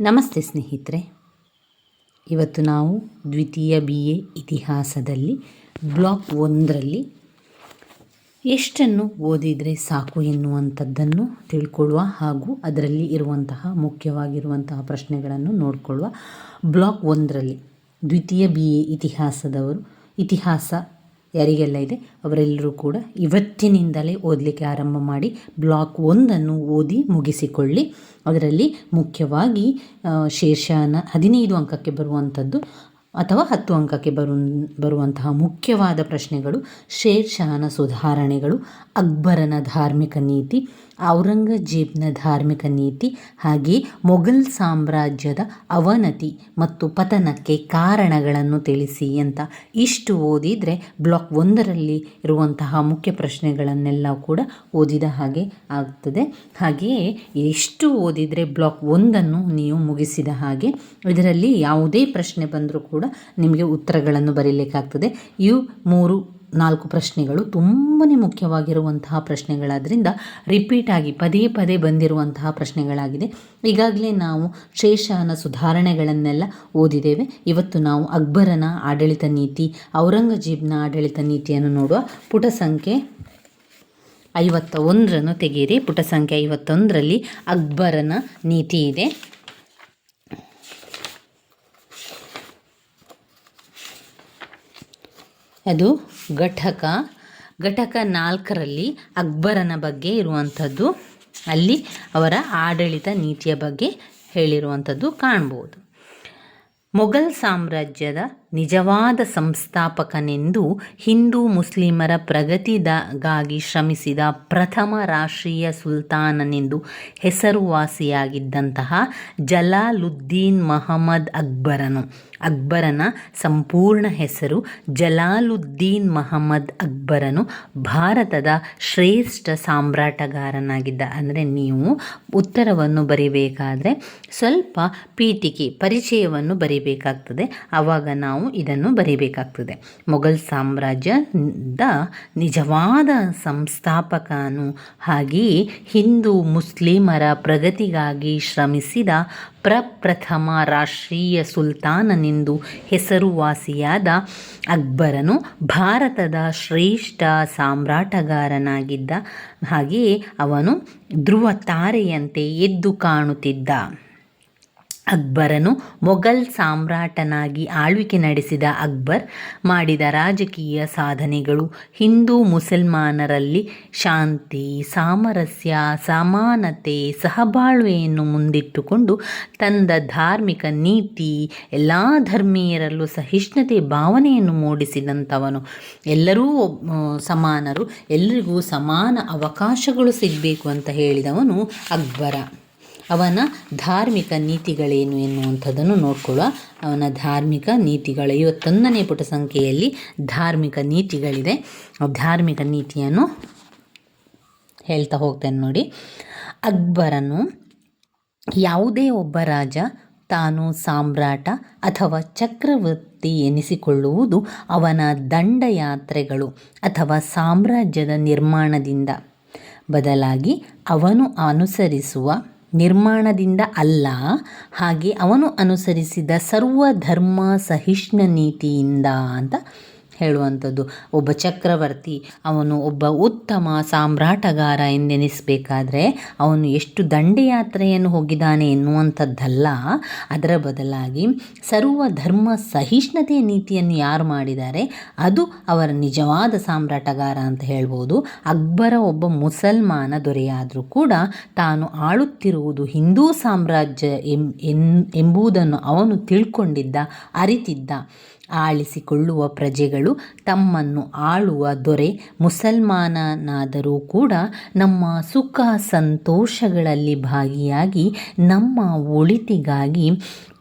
ನಮಸ್ತೆ ಸ್ನೇಹಿತರೆ. ಇವತ್ತು ನಾವು ದ್ವಿತೀಯ ಬಿ ಎ ಇತಿಹಾಸದಲ್ಲಿ ಬ್ಲಾಕ್ ಒಂದರಲ್ಲಿ ಎಷ್ಟನ್ನು ಓದಿದರೆ ಸಾಕು ಎನ್ನುವಂಥದ್ದನ್ನು ತಿಳ್ಕೊಳ್ಳುವ ಹಾಗೂ ಅದರಲ್ಲಿ ಇರುವಂತಹ ಮುಖ್ಯವಾಗಿರುವಂತಹ ಪ್ರಶ್ನೆಗಳನ್ನು ನೋಡಿಕೊಳ್ಳುವ ಬ್ಲಾಕ್ ಒಂದರಲ್ಲಿ ದ್ವಿತೀಯ ಬಿ ಎ ಇತಿಹಾಸದವರು ಇತಿಹಾಸ ಯಾರಿಗೆಲ್ಲ ಇದೆ, ಅವರೆಲ್ಲರೂ ಕೂಡ ಇವತ್ತಿನಿಂದಲೇ ಓದಲಿಕ್ಕೆ ಆರಂಭ ಮಾಡಿ ಬ್ಲಾಕ್ ಒಂದನ್ನು ಓದಿ ಮುಗಿಸಿಕೊಳ್ಳಿ. ಅದರಲ್ಲಿ ಮುಖ್ಯವಾಗಿ ಶೇಷಾನ ಹದಿನೈದು ಅಂಕಕ್ಕೆ ಬರುವಂಥದ್ದು ಅಥವಾ ಹತ್ತು ಅಂಕಕ್ಕೆ ಬರು, ಬರುವಂತಹ ಮುಖ್ಯವಾದ ಪ್ರಶ್ನೆಗಳು ಶೇರ್ ಶಹನ ಸುಧಾರಣೆಗಳು, ಅಕ್ಬರನ ಧಾರ್ಮಿಕ ನೀತಿ ಔರಂಗಜೇಬ್ನ ಧಾರ್ಮಿಕ ನೀತಿ ಹಾಗೆ ಮೊಘಲ್ ಸಾಮ್ರಾಜ್ಯದ ಅವನತಿ ಮತ್ತು ಪತನಕ್ಕೆ ಕಾರಣಗಳನ್ನು ತಿಳಿಸಿ ಅಂತ ಇಷ್ಟು ಓದಿದರೆ ಬ್ಲಾಕ್ ಒಂದರಲ್ಲಿ ಇರುವಂತಹ ಮುಖ್ಯ ಪ್ರಶ್ನೆಗಳನ್ನೆಲ್ಲ ಕೂಡ ಓದಿದ ಹಾಗೆ ಆಗ್ತದೆ. ಹಾಗೆಯೇ ಎಷ್ಟು ಓದಿದರೆ ಬ್ಲಾಕ್ ಒಂದನ್ನು ನೀವು ಮುಗಿಸಿದ ಹಾಗೆ ಇದರಲ್ಲಿ ಯಾವುದೇ ಪ್ರಶ್ನೆ ಬಂದರೂ ಕೂಡ ನಿಮಗೆ ಉತ್ತರಗಳನ್ನು ಬರೀಲಿಕ್ಕಾಗ್ತದೆ. ಇವು ಮೂರು ನಾಲ್ಕು ಪ್ರಶ್ನೆಗಳು ತುಂಬಾ ಮುಖ್ಯವಾಗಿರುವಂತಹ ಪ್ರಶ್ನೆಗಳಾದ್ದರಿಂದ ರಿಪೀಟ್ ಆಗಿ ಪದೇ ಪದೇ ಬಂದಿರುವಂತಹ ಪ್ರಶ್ನೆಗಳಾಗಿದೆ. ಈಗಾಗಲೇ ನಾವು ಶೇಷನ ಸುಧಾರಣೆಗಳನ್ನೆಲ್ಲ ಓದಿದ್ದೇವೆ. ಇವತ್ತು ನಾವು ಅಕ್ಬರನ ಆಡಳಿತ ನೀತಿ, ಔರಂಗಜೇಬ್ನ ಆಡಳಿತ ನೀತಿಯನ್ನು ನೋಡುವ ಪುಟ ಸಂಖ್ಯೆ ಐವತ್ತ ಒಂದರನ್ನು ತೆಗೆಯಿರಿ. ಪುಟ ಸಂಖ್ಯೆ ಐವತ್ತೊಂದರಲ್ಲಿ ಅಕ್ಬರನ ನೀತಿ ಇದೆ. ಅದು ಘಟಕ. ಘಟಕ ನಾಲ್ಕರಲ್ಲಿ ಅಕ್ಬರನ ಬಗ್ಗೆ ಇರುವಂಥದ್ದು, ಅಲ್ಲಿ ಅವರ ಆಡಳಿತ ನೀತಿಯ ಬಗ್ಗೆ ಹೇಳಿರುವಂಥದ್ದು ಕಾಣ್ಬೋದು. ಮೊಘಲ್ ಸಾಮ್ರಾಜ್ಯದ ನಿಜವಾದ ಸಂಸ್ಥಾಪಕನೆಂದು ಹಿಂದೂ ಮುಸ್ಲಿಮರ ಪ್ರಗತಿಗಾಗಿ ಶ್ರಮಿಸಿದ ಪ್ರಥಮ ರಾಷ್ಟ್ರೀಯ ಸುಲ್ತಾನನೆಂದು ಹೆಸರುವಾಸಿಯಾಗಿದ್ದಂತಹ ಜಲಾಲುದ್ದೀನ್ ಮಹಮ್ಮದ್ ಅಕ್ಬರನು. ಅಕ್ಬರನ ಸಂಪೂರ್ಣ ಹೆಸರು ಜಲಾಲುದ್ದೀನ್ ಮಹಮ್ಮದ್ ಅಕ್ಬರನು. ಭಾರತದ ಶ್ರೇಷ್ಠ ಸಾಮ್ರಾಟಗಾರನಾಗಿದ್ದ, ಅಂದರೆ ನೀವು ಉತ್ತರವನ್ನು ಬರಿಬೇಕಾದರೆ ಸ್ವಲ್ಪ ಪೀಠಿಕೆ, ಪರಿಚಯವನ್ನು ಬರಿಬೇಕಾಗ್ತದೆ. ಆವಾಗ ನಾವು ನಾವು ಇದನ್ನು ಬರೀಬೇಕಾಗ್ತದೆ. ಮೊಘಲ್ ಸಾಮ್ರಾಜ್ಯದ ನಿಜವಾದ ಸಂಸ್ಥಾಪಕನು ಹಾಗೆಯೇ ಹಿಂದೂ ಮುಸ್ಲಿಮರ ಪ್ರಗತಿಗಾಗಿ ಶ್ರಮಿಸಿದ ಪ್ರಪ್ರಥಮ ರಾಷ್ಟ್ರೀಯ ಸುಲ್ತಾನನೆಂದು ಹೆಸರುವಾಸಿಯಾದ ಅಕ್ಬರನು ಭಾರತದ ಶ್ರೇಷ್ಠ ಸಾಮ್ರಾಟಗಾರನಾಗಿದ್ದ ಹಾಗೆಯೇ ಅವನು ಧ್ರುವ ತಾರೆಯಂತೆ ಎದ್ದು ಕಾಣುತ್ತಿದ್ದ. ಅಕ್ಬರನು ಮೊಘಲ್ ಸಾಮ್ರಾಟನಾಗಿ ಆಳ್ವಿಕೆ ನಡೆಸಿದ ಅಕ್ಬರ್ ಮಾಡಿದ ರಾಜಕೀಯ ಸಾಧನೆಗಳು ಹಿಂದೂ ಮುಸಲ್ಮಾನರಲ್ಲಿ ಶಾಂತಿ, ಸಾಮರಸ್ಯ, ಸಮಾನತೆ, ಸಹಬಾಳ್ವೆಯನ್ನು ಮುಂದಿಟ್ಟುಕೊಂಡು ತಂದ ಧಾರ್ಮಿಕ ನೀತಿ, ಎಲ್ಲ ಧರ್ಮೀಯರಲ್ಲೂ ಸಹಿಷ್ಣುತೆ ಭಾವನೆಯನ್ನು ಮೂಡಿಸಿದಂಥವನು. ಎಲ್ಲರೂ ಸಮಾನರು ಎಲ್ಲರಿಗೂ ಸಮಾನ ಅವಕಾಶಗಳು ಸಿಗಬೇಕು ಅಂತ ಹೇಳಿದವನು ಅಕ್ಬರ. ಅವನ ಧಾರ್ಮಿಕ ನೀತಿಗಳೇನು ಎನ್ನುವಂಥದ್ದನ್ನು ನೋಡ್ಕೊಳ್ಳುವ ಅವನ ಧಾರ್ಮಿಕ ನೀತಿಗಳು. ಐವತ್ತೊಂದನೇ ಪುಟ ಸಂಖ್ಯೆಯಲ್ಲಿ ಧಾರ್ಮಿಕ ನೀತಿಗಳಿದೆ. ಧಾರ್ಮಿಕ ನೀತಿಯನ್ನು ಹೇಳ್ತಾ ಹೋಗ್ತೇನೆ ನೋಡಿ. ಅಕ್ಬರನು ಯಾವುದೇ ಒಬ್ಬ ರಾಜ ತಾನು ಸಾಮ್ರಾಟ ಅಥವಾ ಚಕ್ರವರ್ತಿ ಎನಿಸಿಕೊಳ್ಳುವುದು ಅವನ ದಂಡಯಾತ್ರೆಗಳು ಅಥವಾ ಸಾಮ್ರಾಜ್ಯದ ನಿರ್ಮಾಣದಿಂದ. ಬದಲಾಗಿ ಅವನು ಅನುಸರಿಸುವ ನಿರ್ಮಾಣದಿಂದ ಅಲ್ಲ ಹಾಗೆ ಅವನು ಅನುಸರಿಸಿದ ಸರ್ವಧರ್ಮ ಸಹಿಷ್ಣು ನೀತಿಯಿಂದ ಅಂತ ಹೇಳುವಂಥದ್ದು. ಒಬ್ಬ ಚಕ್ರವರ್ತಿ ಅವನು ಒಬ್ಬ ಉತ್ತಮ ಸಾಮ್ರಾಟಗಾರ ಎಂದೆನಿಸಬೇಕಾದ್ರೆ ಅವನು ಎಷ್ಟು ದಂಡಯಾತ್ರೆಯನ್ನು ಹೋಗಿದ್ದಾನೆ ಎನ್ನುವಂಥದ್ದಲ್ಲ. ಅದರ ಬದಲಾಗಿ ಸರ್ವ ಧರ್ಮ ಸಹಿಷ್ಣುತೆಯ ನೀತಿಯನ್ನು ಯಾರು ಮಾಡಿದ್ದಾರೆ? ಅದು ಅವರ ನಿಜವಾದ ಸಾಮ್ರಾಟಗಾರ ಅಂತ ಹೇಳ್ಬೋದು. ಅಕ್ಬರ ಒಬ್ಬ ಮುಸಲ್ಮಾನ ದೊರೆಯಾದರೂ ಕೂಡ ತಾನು ಆಳುತ್ತಿರುವುದು ಹಿಂದೂ ಸಾಮ್ರಾಜ್ಯ ಎಂಬುದನ್ನು ಅವನು ತಿಳ್ಕೊಂಡಿದ್ದ, ಅರಿತಿದ್ದ. ಆಳಿಸಿಕೊಳ್ಳುವ ಪ್ರಜೆಗಳು ತಮ್ಮನ್ನು ಆಳುವ ದೊರೆ ಮುಸಲ್ಮಾನನಾದರೂ ಕೂಡ ನಮ್ಮ ಸುಖ ಸಂತೋಷಗಳಲ್ಲಿ ಭಾಗಿಯಾಗಿ, ನಮ್ಮ ಒಳಿತಿಗಾಗಿ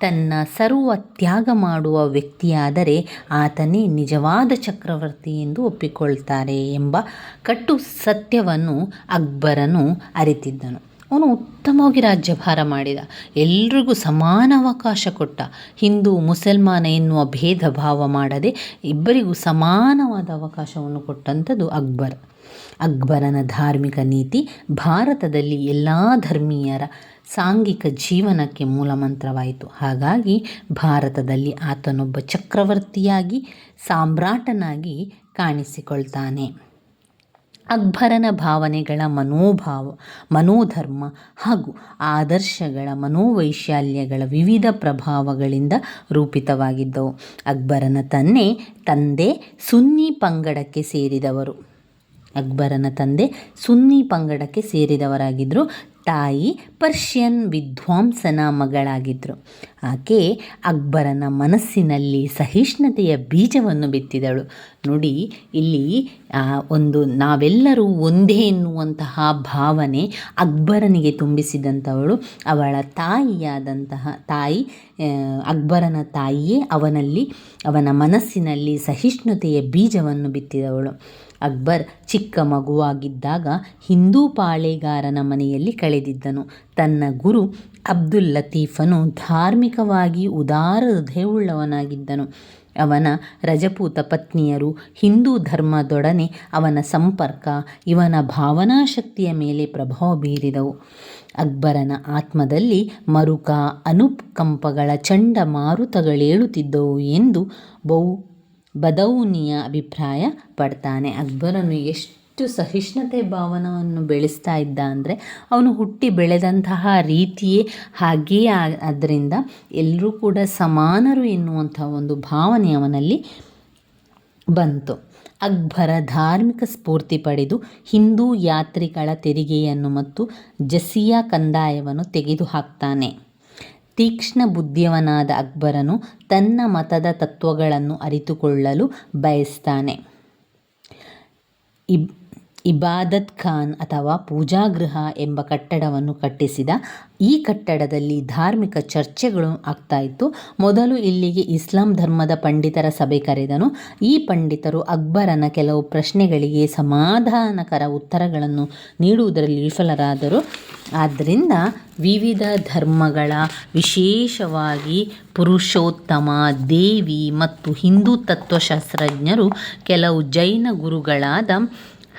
ತನ್ನ ಸರ್ವ ತ್ಯಾಗ ಮಾಡುವ ವ್ಯಕ್ತಿಯಾದರೆ ಆತನೇ ನಿಜವಾದ ಚಕ್ರವರ್ತಿ ಎಂದು ಒಪ್ಪಿಕೊಳ್ತಾರೆ ಎಂಬ ಕಟ್ಟು ಸತ್ಯವನ್ನು ಅಕ್ಬರನು ಅರಿತಿದ್ದನು. ಅವನು ಉತ್ತಮವಾಗಿ ರಾಜ್ಯಭಾರ ಮಾಡಿದ. ಎಲ್ರಿಗೂ ಸಮಾನ ಅವಕಾಶ ಕೊಟ್ಟ. ಹಿಂದೂ, ಮುಸಲ್ಮಾನ ಎನ್ನುವ ಭೇದ ಭಾವ ಮಾಡದೆ ಇಬ್ಬರಿಗೂ ಸಮಾನವಾದ ಅವಕಾಶವನ್ನು ಕೊಟ್ಟಂಥದ್ದು ಅಕ್ಬರ್. ಅಕ್ಬರನ ಧಾರ್ಮಿಕ ನೀತಿ ಭಾರತದಲ್ಲಿ ಎಲ್ಲ ಧರ್ಮೀಯರ ಸಾಂಘಿಕ ಜೀವನಕ್ಕೆ ಮೂಲಮಂತ್ರವಾಯಿತು. ಹಾಗಾಗಿ ಭಾರತದಲ್ಲಿ ಆತನೊಬ್ಬ ಚಕ್ರವರ್ತಿಯಾಗಿ, ಸಾಮ್ರಾಟನಾಗಿ ಕಾಣಿಸಿಕೊಳ್ತಾನೆ. ಅಕ್ಬರನ ಭಾವನೆಗಳ ಮನೋಭಾವ, ಮನೋಧರ್ಮ ಹಾಗೂ ಆದರ್ಶಗಳ ಮನೋವೈಶಾಲ್ಯಗಳ ವಿವಿಧ ಪ್ರಭಾವಗಳಿಂದ ರೂಪಿತವಾಗಿದ್ದವು. ಅಕ್ಬರನ ತನ್ನೆ ತಂದೆ ಸುನ್ನಿ ಪಂಗಡಕ್ಕೆ ಸೇರಿದವರು. ಅಕ್ಬರನ ತಂದೆ ಸುನ್ನಿ ಪಂಗಡಕ್ಕೆ ಸೇರಿದವರಾಗಿದ್ದರು ತಾಯಿ ಪರ್ಷಿಯನ್ ವಿದ್ವಾಂಸನ ಮಗಳಾಗಿದ್ದರು ಆಕೆ ಅಕ್ಬರನ ಮನಸ್ಸಿನಲ್ಲಿ ಸಹಿಷ್ಣುತೆಯ ಬೀಜವನ್ನು ಬಿತ್ತಿದಳು. ನೋಡಿ, ಇಲ್ಲಿ ಒಂದು ನಾವೆಲ್ಲರೂ ಒಂದೇ ಎನ್ನುವಂತಹ ಭಾವನೆ ಅಕ್ಬರನಿಗೆ ತುಂಬಿಸಿದಂಥವಳು. ಅವಳ ತಾಯಿಯಾದಂತಹ ತಾಯಿ ಅಕ್ಬರನ ತಾಯಿಯೇ ಅವನಲ್ಲಿ, ಅವನ ಮನಸ್ಸಿನಲ್ಲಿ ಸಹಿಷ್ಣುತೆಯ ಬೀಜವನ್ನು ಬಿತ್ತಿದವಳು. ಅಕ್ಬರ್ ಚಿಕ್ಕ ಮಗುವಾಗಿದ್ದಾಗ ಹಿಂದೂ ಪಾಳೆಗಾರನ ಮನೆಯಲ್ಲಿ ಕಳೆದಿದ್ದನು. ತನ್ನ ಗುರು ಅಬ್ದುಲ್ ಲತೀಫನು ಧಾರ್ಮಿಕವಾಗಿ ಉದಾರ ಹೃದಯವುಳ್ಳವನಾಗಿದ್ದನು. ಅವನ ರಜಪೂತ ಪತ್ನಿಯರು ಹಿಂದೂ ಧರ್ಮದೊಡನೆ ಅವನ ಸಂಪರ್ಕ, ಇವನ ಭಾವನಾಶಕ್ತಿಯ ಮೇಲೆ ಪ್ರಭಾವ ಬೀರಿದವು. ಅಕ್ಬರನ ಆತ್ಮದಲ್ಲಿ ಮರುಕ ಅನುಕಂಪಗಳ ಚಂಡಮಾರುತಗಳೇಳುತ್ತಿದ್ದವು ಎಂದು ಬಹು ಬದೌನಿಯ ಅಭಿಪ್ರಾಯ ಪಡ್ತಾನೆ. ಅಕ್ಬರನು ಎಷ್ಟು ಸಹಿಷ್ಣುತೆ ಭಾವನವನ್ನು ಬೆಳೆಸ್ತಾ ಇದ್ದ ಅಂದರೆ ಅವನು ಹುಟ್ಟಿ ಬೆಳೆದಂತಹ ರೀತಿಯೇ ಹಾಗೆಯೇ ಅದರಿಂದ ಎಲ್ಲರೂ ಕೂಡ ಸಮಾನರು ಎನ್ನುವಂಥ ಒಂದು ಭಾವನೆ ಅವನಲ್ಲಿ ಬಂತು. ಅಕ್ಬರ ಧಾರ್ಮಿಕ ಸ್ಫೂರ್ತಿ ಪಡೆದು ಹಿಂದೂ ಯಾತ್ರಿಗಳ ತೆರಿಗೆಯನ್ನು ಮತ್ತು ಜಸಿಯಾ ಕಂದಾಯವನ್ನು ತೆಗೆದುಹಾಕ್ತಾನೆ. ತೀಕ್ಷ್ಣ ಬುದ್ಧಿಯವನಾದ ಅಕ್ಬರನು ತನ್ನ ಮತದ ತತ್ವಗಳನ್ನು ಅರಿತುಕೊಳ್ಳಲು ಬಯಸ್ತಾನೆ. ಇಬ್ ಇಬಾದತ್ ಖಾನ್ ಅಥವಾ ಪೂಜಾಗೃಹ ಎಂಬ ಕಟ್ಟಡವನ್ನು ಕಟ್ಟಿಸಿದ ಈ ಕಟ್ಟಡದಲ್ಲಿ ಧಾರ್ಮಿಕ ಚರ್ಚೆಗಳು ಆಗ್ತಾ ಇತ್ತು. ಮೊದಲು ಇಲ್ಲಿಗೆ ಇಸ್ಲಾಂ ಧರ್ಮದ ಪಂಡಿತರ ಸಭೆ ಕರೆದನು. ಈ ಪಂಡಿತರು ಅಕ್ಬರನ ಕೆಲವು ಪ್ರಶ್ನೆಗಳಿಗೆ ಸಮಾಧಾನಕರ ಉತ್ತರಗಳನ್ನು ನೀಡುವುದರಲ್ಲಿ ವಿಫಲರಾದರು. ಆದ್ದರಿಂದ ವಿವಿಧ ಧರ್ಮಗಳ, ವಿಶೇಷವಾಗಿ ಪುರುಷೋತ್ತಮ, ದೇವಿ ಮತ್ತು ಹಿಂದೂ ತತ್ವಶಾಸ್ತ್ರಜ್ಞರು, ಕೆಲವು ಜೈನ ಗುರುಗಳಾದ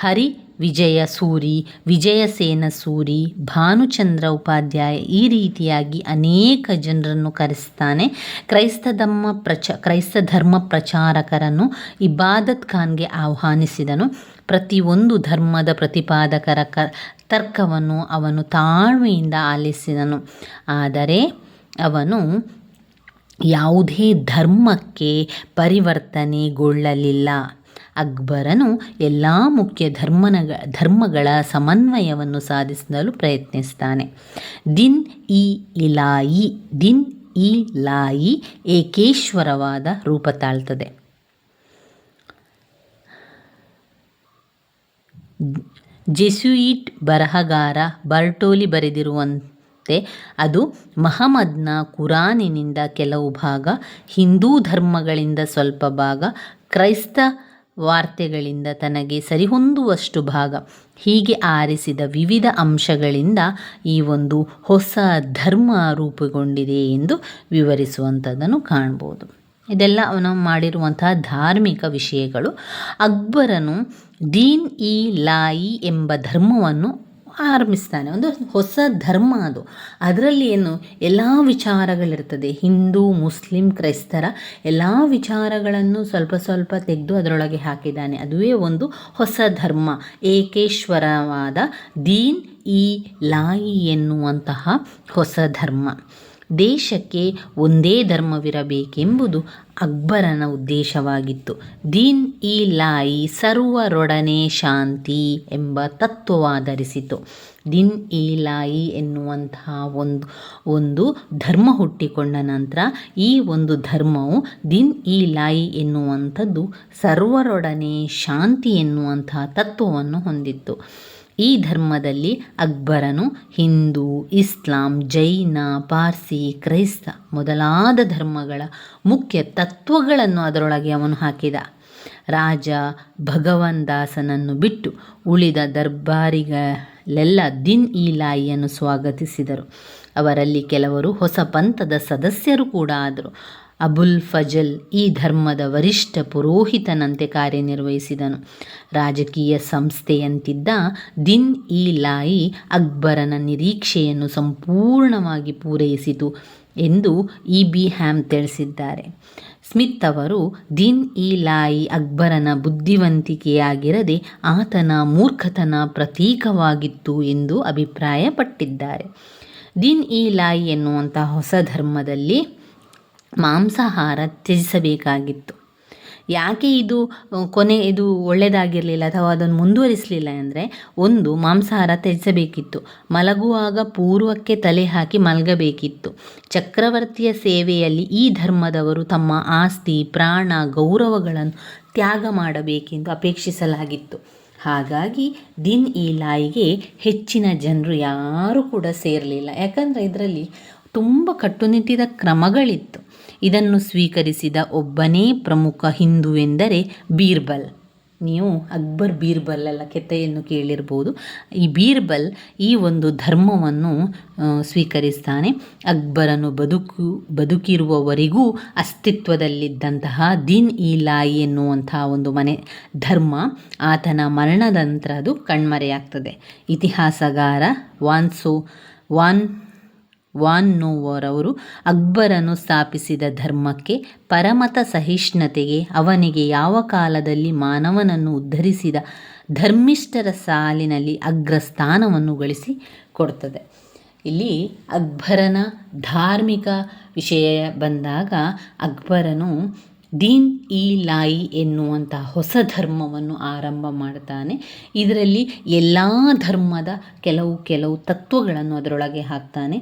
ಹರಿ, ವಿಜಯ ಸೂರಿ ವಿಜಯಸೇನ ಸೂರಿ, ಭಾನುಚಂದ್ರ ಉಪಾಧ್ಯಾಯ ಈ ರೀತಿಯಾಗಿ ಅನೇಕ ಜನರನ್ನು ಕರೆಸ್ತಾನೆ. ಕ್ರೈಸ್ತ ಧರ್ಮ ಪ್ರಚ, ಕ್ರೈಸ್ತ ಧರ್ಮ ಪ್ರಚಾರಕರನ್ನು ಇಬಾದತ್ ಖಾನ್ಗೆ ಆಹ್ವಾನಿಸಿದನು. ಪ್ರತಿಯೊಂದು ಧರ್ಮದ ಪ್ರತಿಪಾದಕರ ಕ, ತರ್ಕವನ್ನು ಅವನು ತಾಳ್ಮೆಯಿಂದ ಆಲಿಸಿದನು. ಆದರೆ ಅವನು ಯಾವುದೇ ಧರ್ಮಕ್ಕೆ ಪರಿವರ್ತನೆಗೊಳ್ಳಲಿಲ್ಲ. ಅಕ್ಬರನು ಎಲ್ಲ ಮುಖ್ಯ ಧರ್ಮನ, ಧರ್ಮಗಳ ಸಮನ್ವಯವನ್ನು ಸಾಧಿಸಲು ಪ್ರಯತ್ನಿಸ್ತಾನೆ. ದಿನ್ ಇ ಇಲಾಯಿ, ದಿನ್ ಇ ಲಾಯಿ ಏಕೇಶ್ವರವಾದ ರೂಪ ತಾಳ್ತದೆ. ಜೆಸುಯಿಟ್ ಬರಹಗಾರ ಬರ್ಟೋಲಿ ಬರೆದಿರುವಂತೆ ಅದು ಮಹಮ್ಮದ್ನ ಕುರಾನಿನಿಂದ ಕೆಲವು ಭಾಗ, ಹಿಂದೂ ಧರ್ಮಗಳಿಂದ ಸ್ವಲ್ಪ ಭಾಗ, ಕ್ರೈಸ್ತ ವಾರ್ತೆಗಳಿಂದ ತನಗೆ ಸರಿಹೊಂದುವಷ್ಟು ಭಾಗ. ಹೀಗೆ ಆರಿಸಿದ ವಿವಿಧ ಅಂಶಗಳಿಂದ ಈ ಒಂದು ಹೊಸ ಧರ್ಮ ರೂಪುಗೊಂಡಿದೆ ಎಂದು ವಿವರಿಸುವಂಥದ್ದನ್ನು ಕಾಣ್ಬೋದು. ಇದೆಲ್ಲ ಅವನು ಮಾಡಿರುವಂತಹ ಧಾರ್ಮಿಕ ವಿಷಯಗಳು. ಅಕ್ಬರನು ದೀನ್ ಇ ಲಾಯಿ ಎಂಬ ಧರ್ಮವನ್ನು ಆರಂಭಿಸ್ತಾನೆ. ಒಂದು ಹೊಸ ಧರ್ಮ ಅದು. ಅದರಲ್ಲಿ ಏನು? ಎಲ್ಲ ವಿಚಾರಗಳಿರ್ತದೆ. ಹಿಂದೂ, ಮುಸ್ಲಿಂ, ಕ್ರೈಸ್ತರ ಎಲ್ಲ ವಿಚಾರಗಳನ್ನು ಸ್ವಲ್ಪ ಸ್ವಲ್ಪ ತೆಗೆದು ಅದರೊಳಗೆ ಹಾಕಿದ್ದಾನೆ. ಅದುವೇ ಒಂದು ಹೊಸ ಧರ್ಮ. ಏಕೇಶ್ವರವಾದ ದೀನ್ ಈ ಲಾಯಿ ಎನ್ನುವಂತಹ ಹೊಸ ಧರ್ಮ. ದೇಶಕ್ಕೆ ಒಂದೇ ಧರ್ಮವಿರಬೇಕೆಂಬುದು ಅಕ್ಬರನ ಉದ್ದೇಶವಾಗಿತ್ತು. ದೀನ್ ಇ ಲಾಯಿ ಸರ್ವರೊಡನೆ ಶಾಂತಿ ಎಂಬ ತತ್ವವಾಧರಿಸಿತು. ದಿನ್ ಇ ಲಾಯಿ ಎನ್ನುವಂತಹ ಒಂದು ಒಂದು ಧರ್ಮ ಹುಟ್ಟಿಕೊಂಡ ನಂತರ ಈ ಒಂದು ಧರ್ಮವು ದಿನ್ ಇ ಲಾಯಿ ಎನ್ನುವಂಥದ್ದು ಸರ್ವರೊಡನೆ ಶಾಂತಿ ಎನ್ನುವಂತಹ ತತ್ವವನ್ನು ಹೊಂದಿತ್ತು. ಈ ಧರ್ಮದಲ್ಲಿ ಅಕ್ಬರನು ಹಿಂದೂ, ಇಸ್ಲಾಂ, ಜೈನ, ಪಾರ್ಸಿ, ಕ್ರೈಸ್ತ ಮೊದಲಾದ ಧರ್ಮಗಳ ಮುಖ್ಯ ತತ್ವಗಳನ್ನು ಅದರೊಳಗೆ ಅವನು ಹಾಕಿದ. ರಾಜ ಭಗವನ್ ದಾಸನನ್ನು ಬಿಟ್ಟು ಉಳಿದ ದರ್ಬಾರಿಗಳೆಲ್ಲ ದಿನ್ ಈ ಲಾಯಿಯನ್ನು ಸ್ವಾಗತಿಸಿದರು. ಅವರಲ್ಲಿ ಕೆಲವರು ಹೊಸ ಪಂಥದ ಸದಸ್ಯರು ಕೂಡ ಆದರು. ಅಬುಲ್ ಫಜಲ್ ಈ ಧರ್ಮದ ವರಿಷ್ಠ ಪುರೋಹಿತನಂತೆ ಕಾರ್ಯನಿರ್ವಹಿಸಿದನು. ರಾಜಕೀಯ ಸಂಸ್ಥೆಯಂತಿದ್ದ ದಿನ್ ಇ ಲಾಯಿ ಅಕ್ಬರನ ನಿರೀಕ್ಷೆಯನ್ನು ಸಂಪೂರ್ಣವಾಗಿ ಪೂರೈಸಿತು ಎಂದು ಇ ಬಿ ಹ್ಯಾಮ್ ತಿಳಿಸಿದ್ದಾರೆ. ಸ್ಮಿತ್ ಅವರು, ದಿನ್ ಇ ಲಾಯಿ ಅಕ್ಬರನ ಬುದ್ಧಿವಂತಿಕೆಯಾಗಿರದೆ ಆತನ ಮೂರ್ಖತನ ಪ್ರತೀಕವಾಗಿತ್ತು ಎಂದು ಅಭಿಪ್ರಾಯಪಟ್ಟಿದ್ದಾರೆ. ದಿನ್ ಇ ಲಾಯಿ ಎನ್ನುವಂಥ ಹೊಸ ಧರ್ಮದಲ್ಲಿ ಮಾಂಸಾಹಾರ ತ್ಯಜಿಸಬೇಕಾಗಿತ್ತು. ಯಾಕೆ ಇದು ಕೊನೆ ಇದು ಒಳ್ಳೆಯದಾಗಿರಲಿಲ್ಲ ಅಥವಾ ಅದನ್ನು ಮುಂದುವರಿಸಲಿಲ್ಲ ಅಂದರೆ ಒಂದು, ಮಾಂಸಾಹಾರ ತ್ಯಜಿಸಬೇಕಿತ್ತು. ಮಲಗುವಾಗ ಪೂರ್ವಕ್ಕೆ ತಲೆ ಹಾಕಿ ಮಲಗಬೇಕಿತ್ತು. ಚಕ್ರವರ್ತಿಯ ಸೇವೆಯಲ್ಲಿ ಈ ಧರ್ಮದವರು ತಮ್ಮ ಆಸ್ತಿ, ಪ್ರಾಣ, ಗೌರವಗಳನ್ನು ತ್ಯಾಗ ಮಾಡಬೇಕೆಂದು ಅಪೇಕ್ಷಿಸಲಾಗಿತ್ತು. ಹಾಗಾಗಿ ದಿನ್ ಈ ಲಾಯಿಗೆ ಹೆಚ್ಚಿನ ಜನರು ಯಾರೂ ಕೂಡ ಸೇರಲಿಲ್ಲ. ಯಾಕಂದರೆ ಇದರಲ್ಲಿ ತುಂಬ ಕಟ್ಟುನಿಟ್ಟಿದ ಕ್ರಮಗಳಿತ್ತು. ಇದನ್ನು ಸ್ವೀಕರಿಸಿದ ಒಬ್ಬನೇ ಪ್ರಮುಖ ಹಿಂದೂ ಎಂದರೆ ಬೀರ್ಬಲ್. ನೀವು ಅಕ್ಬರ್ ಬೀರ್ಬಲ್ ಎಲ್ಲ ಕೆತ್ತೆಯನ್ನು ಕೇಳಿರ್ಬೋದು. ಈ ಬೀರ್ಬಲ್ ಈ ಒಂದು ಧರ್ಮವನ್ನು ಸ್ವೀಕರಿಸ್ತಾನೆ. ಅಕ್ಬರನು ಬದುಕು, ಬದುಕಿರುವವರೆಗೂ ಅಸ್ತಿತ್ವದಲ್ಲಿದ್ದಂತಹ ದಿನ್ ಇ ಲಾಯಿ ಎನ್ನುವಂಥ ಒಂದು ಮನೆ ಧರ್ಮ ಆತನ ಮರಣದ ನಂತರ ಅದು ಕಣ್ಮರೆಯಾಗ್ತದೆ. ಇತಿಹಾಸಗಾರ ವಾನ್ಸೋ, ವಾನ್ ವಾನ್ ನೋವರ್ ಅವರು ಅಕ್ಬರನು ಸ್ಥಾಪಿಸಿದ ಧರ್ಮಕ್ಕೆ ಪರಮತ ಸಹಿಷ್ಣುತೆಗೆ ಅವನಿಗೆ ಯಾವ ಕಾಲದಲ್ಲಿ ಮಾನವನನ್ನು ಉದ್ಧರಿಸಿದ ಧರ್ಮಿಷ್ಠರ ಸಾಲಿನಲ್ಲಿ ಅಗ್ರಸ್ಥಾನವನ್ನು ಗಳಿಸಿ ಕೊಡ್ತದೆ. ಇಲ್ಲಿ ಅಕ್ಬರನ ಧಾರ್ಮಿಕ ವಿಷಯ ಬಂದಾಗ ಅಕ್ಬರನು ದೀನ್ ಇ ಲಾಯಿ ಎನ್ನುವಂಥ ಹೊಸ ಧರ್ಮವನ್ನು ಆರಂಭ ಮಾಡ್ತಾನೆ. ಇದರಲ್ಲಿ ಎಲ್ಲ ಧರ್ಮದ ಕೆಲವು ಕೆಲವು ತತ್ವಗಳನ್ನು ಅದರೊಳಗೆ ಹಾಕ್ತಾನೆ.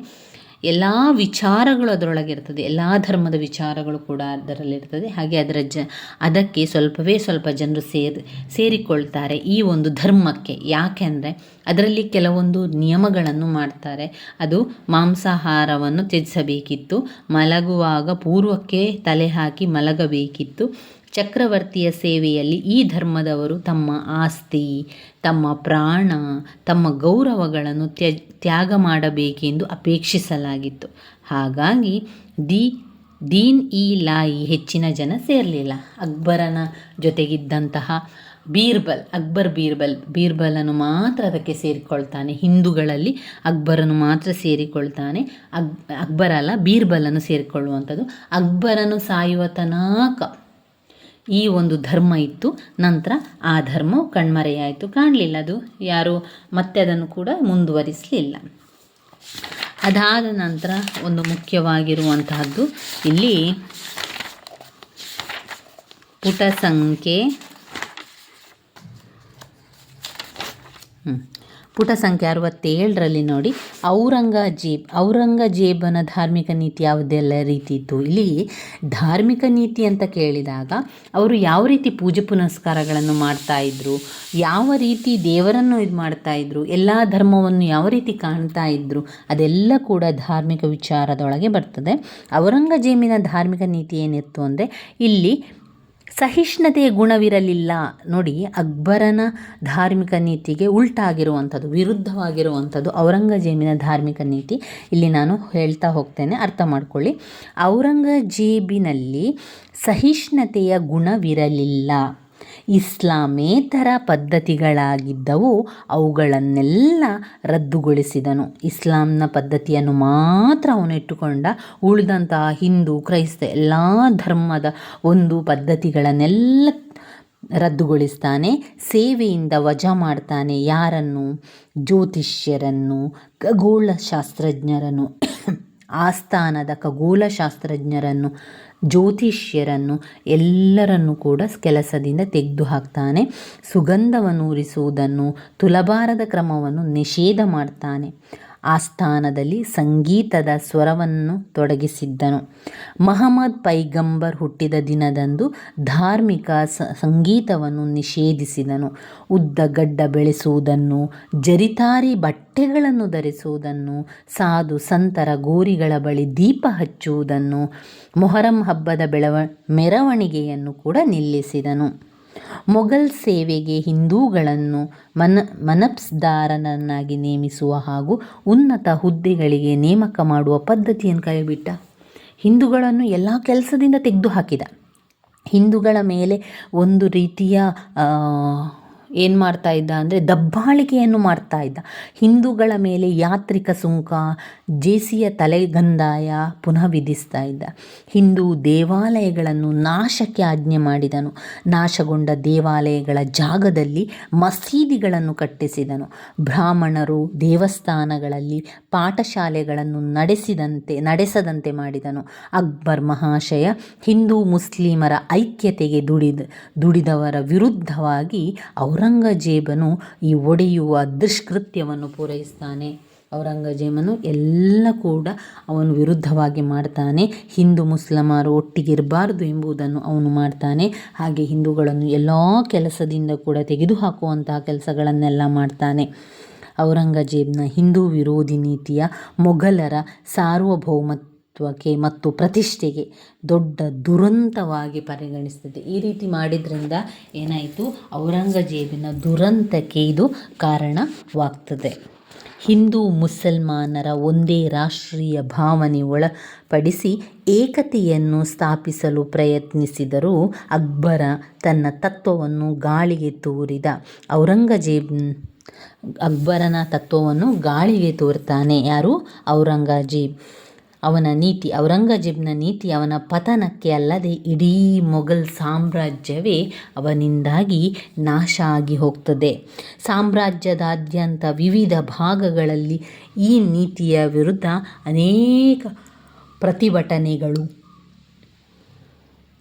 ಎಲ್ಲ ವಿಚಾರಗಳು ಅದರೊಳಗಿರ್ತದೆ. ಎಲ್ಲ ಧರ್ಮದ ವಿಚಾರಗಳು ಕೂಡ ಅದರಲ್ಲಿರ್ತದೆ. ಹಾಗೆ ಅದರ ಜ, ಅದಕ್ಕೆ ಸ್ವಲ್ಪವೇ ಸ್ವಲ್ಪ ಜನರು ಸೇರ್, ಸೇರಿಕೊಳ್ತಾರೆ ಈ ಒಂದು ಧರ್ಮಕ್ಕೆ. ಯಾಕೆಂದರೆ ಅದರಲ್ಲಿ ಕೆಲವೊಂದು ನಿಯಮಗಳನ್ನು ಮಾಡ್ತಾರೆ. ಅದು ಮಾಂಸಾಹಾರವನ್ನು ತ್ಯಜಿಸಬೇಕಿತ್ತು. ಮಲಗುವಾಗ ಪೂರ್ವಕ್ಕೆ ತಲೆ ಹಾಕಿ ಮಲಗಬೇಕಿತ್ತು. ಚಕ್ರವರ್ತಿಯ ಸೇವೆಯಲ್ಲಿ ಈ ಧರ್ಮದವರು ತಮ್ಮ ಆಸ್ತಿ, ತಮ್ಮ ಪ್ರಾಣ, ತಮ್ಮ ಗೌರವಗಳನ್ನು ತ್ಯ, ತ್ಯಾಗ ಮಾಡಬೇಕೆಂದು ಅಪೇಕ್ಷಿಸಲಾಗಿತ್ತು. ಹಾಗಾಗಿ ದಿ, ದೀನ್ ಇ ಲಾಯಿ ಹೆಚ್ಚಿನ ಜನ ಸೇರಲಿಲ್ಲ. ಅಕ್ಬರನ ಜೊತೆಗಿದ್ದಂತಹ ಬೀರ್ಬಲ್, ಅಕ್ಬರ್ ಬೀರ್ಬಲ್ ಬೀರ್ಬಲನ್ನು ಮಾತ್ರ ಅದಕ್ಕೆ ಸೇರಿಕೊಳ್ತಾನೆ. ಹಿಂದೂಗಳಲ್ಲಿ ಅಕ್ಬರನು ಮಾತ್ರ ಸೇರಿಕೊಳ್ತಾನೆ. ಅಕ್ ಅಕ್ಬರ ಅಲ್ಲ ಬೀರ್ಬಲನ್ನು ಸೇರಿಕೊಳ್ಳುವಂಥದ್ದು. ಅಕ್ಬರನು ಸಾಯುವ ತನಕ ಈ ಒಂದು ಧರ್ಮ ಇತ್ತು. ನಂತರ ಆ ಧರ್ಮವು ಕಣ್ಮರೆಯಾಯಿತು. ಕಾಣಲಿಲ್ಲ ಅದು. ಯಾರು ಮತ್ತೆ ಅದನ್ನು ಕೂಡ ಮುಂದುವರಿಸಲಿಲ್ಲ. ಅದಾದ ನಂತರ ಒಂದು ಮುಖ್ಯವಾಗಿರುವಂತಹದ್ದು ಇಲ್ಲಿ ಪುಟ ಸಂಖ್ಯೆ. ಪುಟ ಸಂಖ್ಯೆ ಅರವತ್ತೇಳರಲ್ಲಿ ನೋಡಿ, ಔರಂಗಜೇಬ್, ಔರಂಗಜೇಬನ ಧಾರ್ಮಿಕ ನೀತಿ ಯಾವುದೆಲ್ಲ ರೀತಿ ಇತ್ತು ಇಲ್ಲಿ ಧಾರ್ಮಿಕ ನೀತಿ ಅಂತ ಕೇಳಿದಾಗ ಅವರು ಯಾವ ರೀತಿ ಪೂಜೆ ಪುನಸ್ಕಾರಗಳನ್ನು ಮಾಡ್ತಾ ಇದ್ರು, ಯಾವ ರೀತಿ ದೇವರನ್ನು ಇದು ಮಾಡ್ತಾ ಇದ್ರು, ಎಲ್ಲ ಧರ್ಮವನ್ನು ಯಾವ ರೀತಿ ಕಾಣ್ತಾ ಇದ್ರು, ಅದೆಲ್ಲ ಕೂಡ ಧಾರ್ಮಿಕ ವಿಚಾರದೊಳಗೆ ಬರ್ತದೆ. ಔರಂಗಜೇಬಿನ ಧಾರ್ಮಿಕ ನೀತಿ ಏನಿತ್ತು ಅಂದರೆ, ಇಲ್ಲಿ ಸಹಿಷ್ಣುತೆಯ ಗುಣವಿರಲಿಲ್ಲ. ನೋಡಿ, ಅಕ್ಬರನ ಧಾರ್ಮಿಕ ನೀತಿಗೆ ಉಲ್ಟಾಗಿರುವಂಥದ್ದು, ವಿರುದ್ಧವಾಗಿರುವಂಥದ್ದು ಔರಂಗಜೇಬಿನ ಧಾರ್ಮಿಕ ನೀತಿ. ಇಲ್ಲಿ ನಾನು ಹೇಳ್ತಾ ಹೋಗ್ತೇನೆ, ಅರ್ಥ ಮಾಡ್ಕೊಳ್ಳಿ. ಔರಂಗಜೇಬಿನಲ್ಲಿ ಸಹಿಷ್ಣುತೆಯ ಗುಣವಿರಲಿಲ್ಲ. ಇಸ್ಲಾಮೇತರ ಪದ್ಧತಿಗಳಾಗಿದ್ದವು, ಅವುಗಳನ್ನೆಲ್ಲ ರದ್ದುಗೊಳಿಸಿದನು. ಇಸ್ಲಾಂನ ಪದ್ಧತಿಯನ್ನು ಮಾತ್ರ ಅವನಿಟ್ಟುಕೊಂಡ ಉಳಿದಂತಹ ಹಿಂದೂ, ಕ್ರೈಸ್ತ ಎಲ್ಲ ಧರ್ಮದ ಒಂದು ಪದ್ಧತಿಗಳನ್ನೆಲ್ಲ ರದ್ದುಗೊಳಿಸ್ತಾನೆ, ಸೇವೆಯಿಂದ ವಜಾ ಮಾಡ್ತಾನೆ ಯಾರನ್ನು? ಜ್ಯೋತಿಷ್ಯರನ್ನು, ಖಗೋಳಶಾಸ್ತ್ರಜ್ಞರನ್ನು. ಆಸ್ಥಾನದ ಖಗೋಳಶಾಸ್ತ್ರಜ್ಞರನ್ನು ಜ್ಯೋತಿಷ್ಯರನ್ನು ಎಲ್ಲರನ್ನು ಕೂಡ ಕೆಲಸದಿಂದ ತೆಗೆದು ಹಾಕ್ತಾನೆ. ಸುಗಂಧವನ್ನು ಉರಿಸುವುದನ್ನು ತುಲಬಾರದ ಕ್ರಮವನ್ನು ನಿಷೇಧ ಮಾಡ್ತಾನೆ. ಆಸ್ಥಾನದಲ್ಲಿ ಸಂಗೀತದ ಸ್ವರವನ್ನು ತೊಡಗಿಸಿದ್ದನು. ಮಹಮ್ಮದ್ ಪೈಗಂಬರ್ ಹುಟ್ಟಿದ ದಿನದಂದು ಧಾರ್ಮಿಕ ಸಂಗೀತವನ್ನು ನಿಷೇಧಿಸಿದನು. ಉದ್ದ ಗಡ್ಡ ಬೆಳೆಸುವುದನ್ನು, ಜರಿತಾರಿ ಬಟ್ಟೆಗಳನ್ನು ಧರಿಸುವುದನ್ನು, ಸಾಧು ಸಂತರ ಗೋರಿಗಳ ಬಳಿ ದೀಪ ಹಚ್ಚುವುದನ್ನು, ಮೊಹರಂ ಹಬ್ಬದ ಬೆಳವ, ಮೆರವಣಿಗೆಯನ್ನು ಕೂಡ ನಿಲ್ಲಿಸಿದನು. ಮೊಘಲ್ ಸೇವೆಗೆ ಹಿಂದೂಗಳನ್ನು ಮನ, ಮನಪ್ಸ್ದಾರನನ್ನಾಗಿ ನೇಮಿಸುವ ಹಾಗೂ ಉನ್ನತ ಹುದ್ದೆಗಳಿಗೆ ನೇಮಕ ಮಾಡುವ ಪದ್ಧತಿಯನ್ನು ಕೈಬಿಟ್ಟ. ಹಿಂದೂಗಳನ್ನು ಎಲ್ಲ ಕೆಲಸದಿಂದ ತೆಗೆದುಹಾಕಿದ. ಹಿಂದೂಗಳ ಮೇಲೆ ಒಂದು ರೀತಿಯ ಏನು ಮಾಡ್ತಾ ಇದ್ದ ಅಂದರೆ ದಬ್ಬಾಳಿಕೆಯನ್ನು ಮಾಡ್ತಾ ಇದ್ದ. ಹಿಂದೂಗಳ ಮೇಲೆ ಯಾತ್ರಿಕ ಸುಂಕ, ಜೇಸಿಯ ತಲೆಗಂದಾಯ ಪುನಃ ವಿಧಿಸ್ತಾ ಇದ್ದ. ಹಿಂದೂ ದೇವಾಲಯಗಳನ್ನು ನಾಶಕ್ಕೆ ಆಜ್ಞೆ ಮಾಡಿದನು. ನಾಶಗೊಂಡ ದೇವಾಲಯಗಳ ಜಾಗದಲ್ಲಿ ಮಸೀದಿಗಳನ್ನು ಕಟ್ಟಿಸಿದನು. ಬ್ರಾಹ್ಮಣರು ದೇವಸ್ಥಾನಗಳಲ್ಲಿ ಪಾಠಶಾಲೆಗಳನ್ನು ನಡೆಸಿದಂತೆ, ನಡೆಸದಂತೆ ಮಾಡಿದನು. ಅಕ್ಬರ್ ಮಹಾಶಯ ಹಿಂದೂ ಮುಸ್ಲಿಮರ ಐಕ್ಯತೆಗೆ ದುಡಿದ, ದುಡಿದವರ ವಿರುದ್ಧವಾಗಿ ಔರಂಗಜೇಬನು ಈ ಒಡೆಯುವ ದುಷ್ಕೃತ್ಯವನ್ನು ಪೂರೈಸ್ತಾನೆ. ಔರಂಗಜೇಬನು ಎಲ್ಲ ಕೂಡ ಅವನು ವಿರುದ್ಧವಾಗಿ ಮಾಡ್ತಾನೆ. ಹಿಂದೂ ಮುಸ್ಲಿಮರು ಒಟ್ಟಿಗಿರಬಾರ್ದು ಎಂಬುದನ್ನು ಅವನು ಮಾಡ್ತಾನೆ. ಹಾಗೆ ಹಿಂದೂಗಳನ್ನು ಎಲ್ಲ ಕೆಲಸದಿಂದ ಕೂಡ ತೆಗೆದುಹಾಕುವಂತಹ ಕೆಲಸಗಳನ್ನೆಲ್ಲ ಮಾಡ್ತಾನೆ. ಔರಂಗಜೇಬ್ನ ಹಿಂದೂ ವಿರೋಧಿ ನೀತಿಯ ಮೊಘಲರ ಸಾರ್ವಭೌಮತ್ವಕ್ಕೆ ಮತ್ತು ಪ್ರತಿಷ್ಠೆಗೆ ದೊಡ್ಡ ದುರಂತವಾಗಿ ಪರಿಗಣಿಸ್ತದೆ. ಈ ರೀತಿ ಮಾಡಿದ್ರಿಂದ ಏನಾಯಿತು? ಔರಂಗಜೇಬಿನ ದುರಂತಕ್ಕೆ ಇದು ಕಾರಣವಾಗ್ತದೆ. ಹಿಂದೂ ಮುಸಲ್ಮಾನರ ಒಂದೇ ರಾಷ್ಟ್ರೀಯ ಭಾವನೆ ಒಳಪಡಿಸಿ ಏಕತೆಯನ್ನು ಸ್ಥಾಪಿಸಲು ಪ್ರಯತ್ನಿಸಿದರೂ ಅಕ್ಬರ ತನ್ನ ತತ್ವವನ್ನು ಗಾಳಿಗೆ ತೂರಿದ. ಔರಂಗಜೇಬ್ ಅಕ್ಬರನ ತತ್ವವನ್ನು ಗಾಳಿಗೆ ತೋರ್ತಾನೆ. ಯಾರು? ಔರಂಗಜೇಬ್. ಅವನ ನೀತಿ, ಔರಂಗಜೇಬ್ನ ನೀತಿ ಅವನ ಪತನಕ್ಕೆ ಅಲ್ಲದೆ ಇಡೀ ಮೊಘಲ್ ಸಾಮ್ರಾಜ್ಯವೇ ಅವನಿಂದಾಗಿ ನಾಶ ಆಗಿ ಹೋಗ್ತದೆ. ಸಾಮ್ರಾಜ್ಯದಾದ್ಯಂತ ವಿವಿಧ ಭಾಗಗಳಲ್ಲಿ ಈ ನೀತಿಯ ವಿರುದ್ಧ ಅನೇಕ ಪ್ರತಿಭಟನೆಗಳು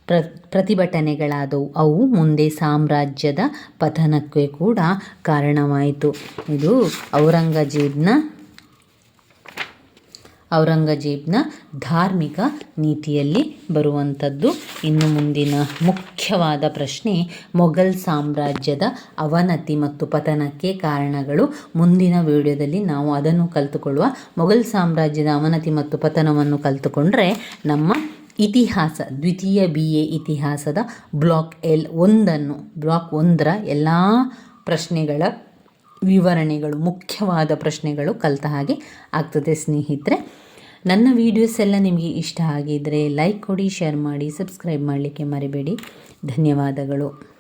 ಪ್ರ, ಪ್ರತಿಭಟನೆಗಳಾದವು. ಅವು ಮುಂದೆ ಸಾಮ್ರಾಜ್ಯದ ಪತನಕ್ಕೆ ಕೂಡ ಕಾರಣವಾಯಿತು. ಇದು ಔರಂಗಜೇಬ್ನ ಔರಂಗಜೇಬ್ನ ಧಾರ್ಮಿಕ ನೀತಿಯಲ್ಲಿ ಬರುವಂಥದ್ದು. ಇನ್ನು ಮುಂದಿನ ಮುಖ್ಯವಾದ ಪ್ರಶ್ನೆ, ಮೊಘಲ್ ಸಾಮ್ರಾಜ್ಯದ ಅವನತಿ ಮತ್ತು ಪತನಕ್ಕೆ ಕಾರಣಗಳು. ಮುಂದಿನ ವಿಡಿಯೋದಲ್ಲಿ ನಾವು ಅದನ್ನು ಕಲಿತುಕೊಳ್ಳುವ ಮೊಘಲ್ ಸಾಮ್ರಾಜ್ಯದ ಅವನತಿ ಮತ್ತು ಪತನವನ್ನು ಕಲಿತುಕೊಂಡ್ರೆ ನಮ್ಮ ಇತಿಹಾಸ, ದ್ವಿತೀಯ ಬಿ ಎ ಇತಿಹಾಸದ ಬ್ಲಾಕ್ ಎಲ್ ಒಂದನ್ನು, ಬ್ಲಾಕ್ ಒಂದರ ಎಲ್ಲ ಪ್ರಶ್ನೆಗಳ ವಿವರಣೆಗಳು, ಮುಖ್ಯವಾದ ಪ್ರಶ್ನೆಗಳು ಕಲಿತ ಹಾಗೆ ಆಗ್ತದೆ ಸ್ನೇಹಿತರೆ. ನನ್ನ ವೀಡಿಯೋಸ್ ಎಲ್ಲ ನಿಮಗೆ ಇಷ್ಟ ಆಗಿದ್ದರೆ ಲೈಕ್ ಕೊಡಿ ಶೇರ್ ಮಾಡಿ ಸಬ್ಸ್ಕ್ರೈಬ್ ಮಾಡಲಿಕ್ಕೆ ಮರಿಬೇಡಿ. ಧನ್ಯವಾದಗಳು.